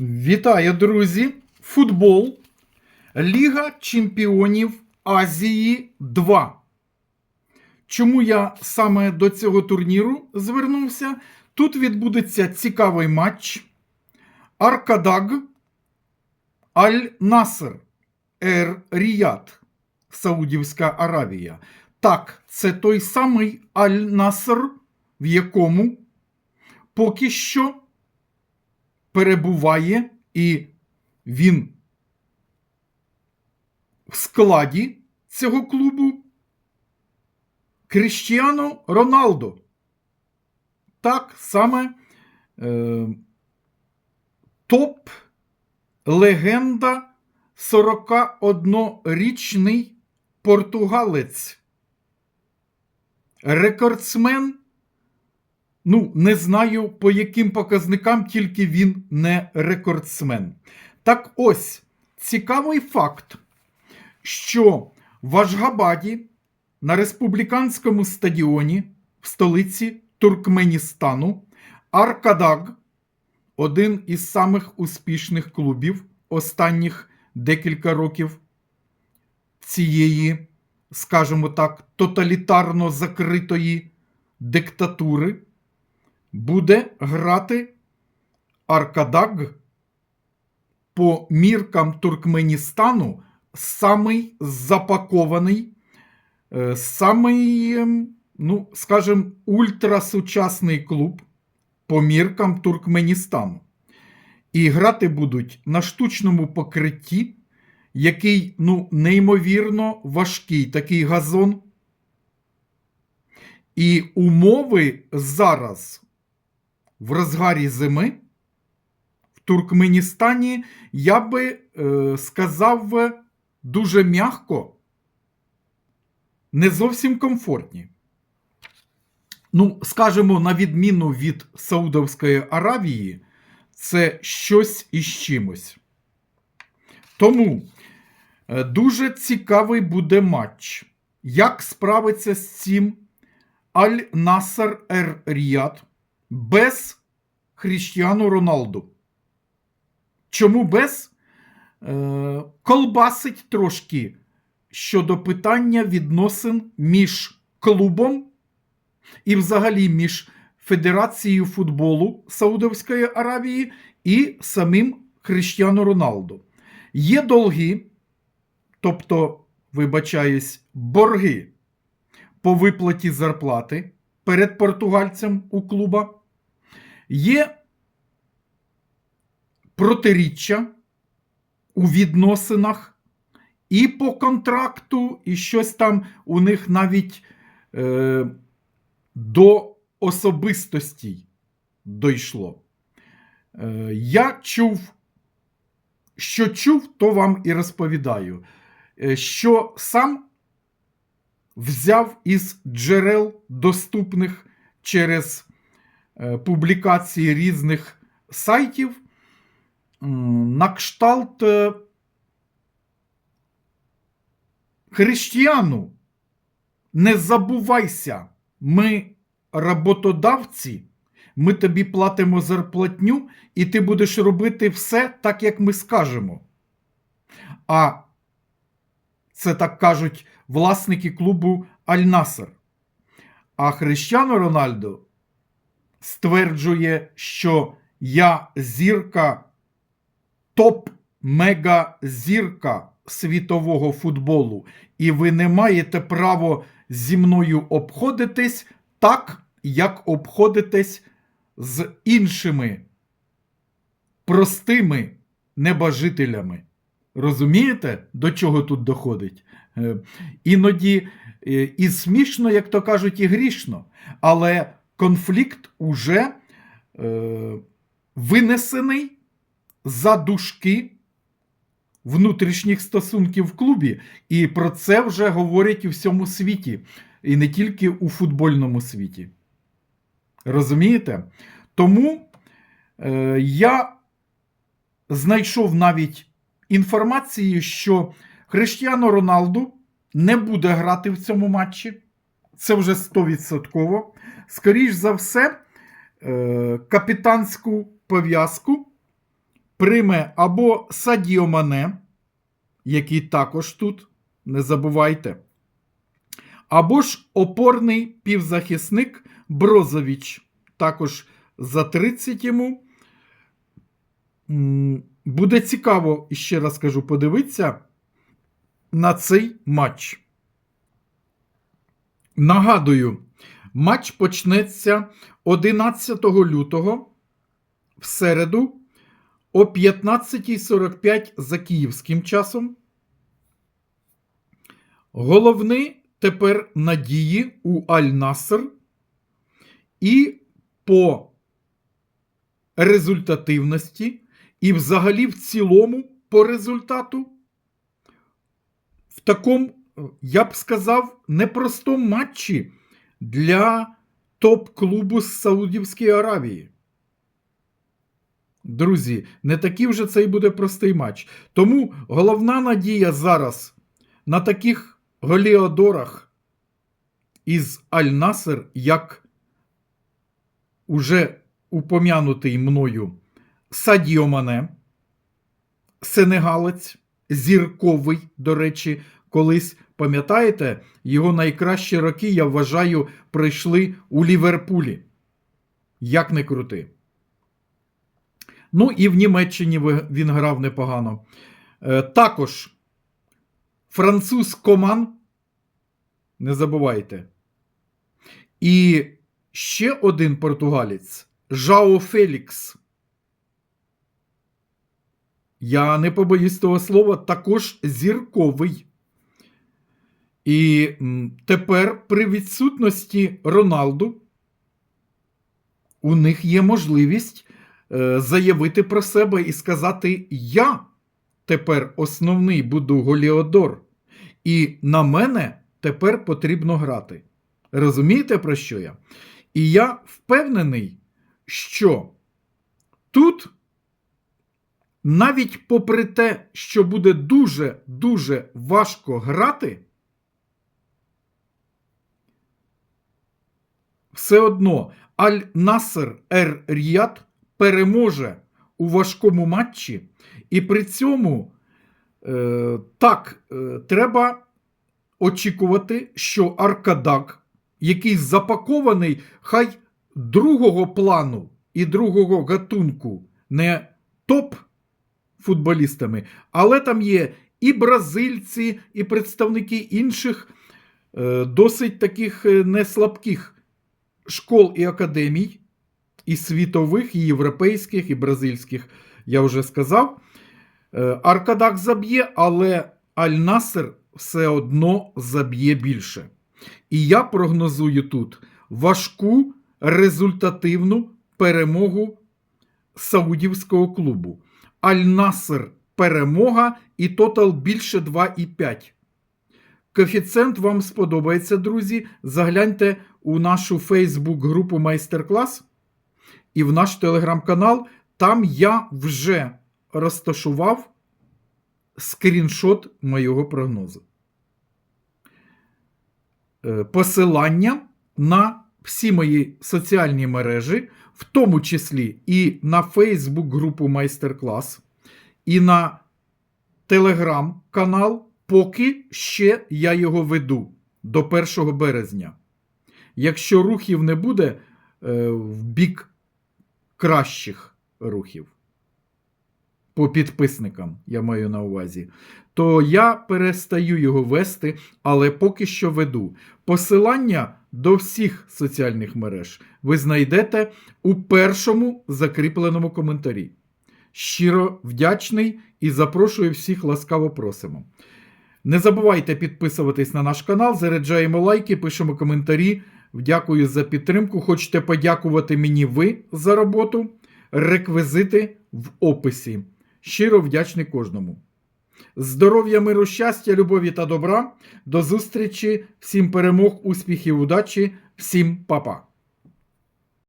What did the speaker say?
Вітаю, друзі! Футбол. Ліга Чемпіонів Азії 2. Чому я саме до цього турніру звернувся? Тут відбудеться цікавий матч. Аркадаг Аль-Наср Ер Ріяд, Саудівська Аравія. Так, це той самий Аль-Наср, в якому поки що перебуває і він в складі цього клубу Кріштіану Роналдо. Так саме е, топ легенда 41-річний португалець. Рекордсмен Ну, не знаю, по яким показникам, тільки він не рекордсмен. Так ось цікавий факт, що в Ашгабаді на республіканському стадіоні в столиці Туркменістану Аркадаг, один із самих успішних клубів останніх декілька років цієї, скажімо так, тоталітарно закритої диктатури буде грати Аркадаг по міркам Туркменістану самий запакований, е, самий, ем, ну, скажімо, ультрасучасний клуб по міркам Туркменістану. І грати будуть на штучному покритті, який ну, неймовірно важкий такий газон. І умови зараз в розгарі зими в Туркменістані, я би е, сказав дуже м'яко, не зовсім комфортні. Ну, скажімо, на відміну від Саудовської Аравії, це щось із чимось. Тому е, дуже цікавий буде матч. Як справиться з цим Аль-Насер Ер Ріяд без Хріштіану Роналду? Чому без? Е, колбасить трошки щодо питання відносин між клубом і взагалі між Федерацією футболу Саудовської Аравії і самим Хріштіану Роналду. Є долги, тобто, вибачаюсь, борги по виплаті зарплати перед португальцем у клуба. Є протиріччя у відносинах і по контракту, і щось там у них навіть е, до особистостей дійшло. Е, я чув, що чув, то вам і розповідаю, е, що сам взяв із джерел доступних через публікації різних сайтів на кшталт е, християну. Не забувайся, ми роботодавці, ми тобі платимо зарплатню, і ти будеш робити все так, як ми скажемо. А це так кажуть власники клубу Аль-Наср. А Хрещано Рональдо стверджує, що я зірка, топ-мега-зірка світового футболу, і ви не маєте право зі мною обходитись так, як обходитесь з іншими простими небожителями. Розумієте, до чого тут доходить? Е, Іноді е, і смішно, як то кажуть, і грішно, але конфлікт уже е, винесений за дужки внутрішніх стосунків в клубі, і про це вже говорять у всьому світі, і не тільки у футбольному світі. Розумієте? Тому е, я знайшов навіть інформацію, що Хриштіано Роналду не буде грати в цьому матчі. Це вже 100%. Скоріш за все, е, капітанську пов'язку прийме або Садіо Мане, який також тут, не забувайте, або ж опорний півзахисник Брозович, також за 30 йому. Буде цікаво, ще раз кажу, подивитися на цей матч. Нагадую, матч почнеться 11 лютого в середу о 15.45 за київським часом. Головні тепер надії у Аль-Наср і по результативності, і взагалі в цілому по результату. В такому, я б сказав, непростому матчі для топ-клубу з Саудівської Аравії. Друзі, не такий вже цей буде простий матч. Тому головна надія зараз на таких голіодорах із Аль-Насер, як уже упомянутий мною Садіо Мане, сенегалець, зірковий, до речі, колись, пам'ятаєте, його найкращі роки, я вважаю, пройшли у Ліверпулі. Як не крути. Ну і в Німеччині він грав непогано. Е, Також француз Коман, не забувайте. І ще один португалець Жао Фелікс. Я не побоюсь того слова, також зірковий. І тепер при відсутності Роналду у них є можливість е, заявити про себе і сказати: Я тепер основний буду Голіодор, і на мене тепер потрібно грати. Розумієте, про що я? І я впевнений, що тут, навіть попри те, що буде дуже-дуже важко грати, все одно Аль-Насер Ер Ріяд переможе у важкому матчі, і при цьому е, так е, треба очікувати, що Аркадак, який запакований, хай другого плану і другого гатунку, не топ футболістами, але там є і бразильці, і представники інших е, досить таких е, неслабких школ і академій, і світових, і європейських, і бразильських, я вже сказав. Е, Аркадак заб'є, але Аль-Насер все одно заб'є більше. І я прогнозую тут важку результативну перемогу саудівського клубу. Аль-Насер перемога і тотал більше 2,5. Коефіцієнт вам сподобається, друзі. Загляньте у нашу Фейсбук-групу майстер-клас і в наш телеграм-канал. Там я вже розташував скріншот моєго прогнозу. Е, Посилання на всі мої соціальні мережі, в тому числі і на Фейсбук-групу майстер-клас, і на телеграм-канал, поки ще я його веду до 1 березня. Якщо рухів не буде е, в бік кращих рухів по підписникам, я маю на увазі, то я перестаю його вести, але поки що веду. Посилання до всіх соціальних мереж ви знайдете у першому закріпленому коментарі. Щиро вдячний і запрошую всіх ласкаво просимо. Не забувайте підписуватись на наш канал, заряджаємо лайки, пишемо коментарі. Дякую за підтримку. Хочете подякувати мені ви за роботу? Реквізити в описі. Щиро вдячний кожному. Здоров'я, миру, щастя, любові та добра. До зустрічі, всім перемог, успіхів, удачі, всім па-па.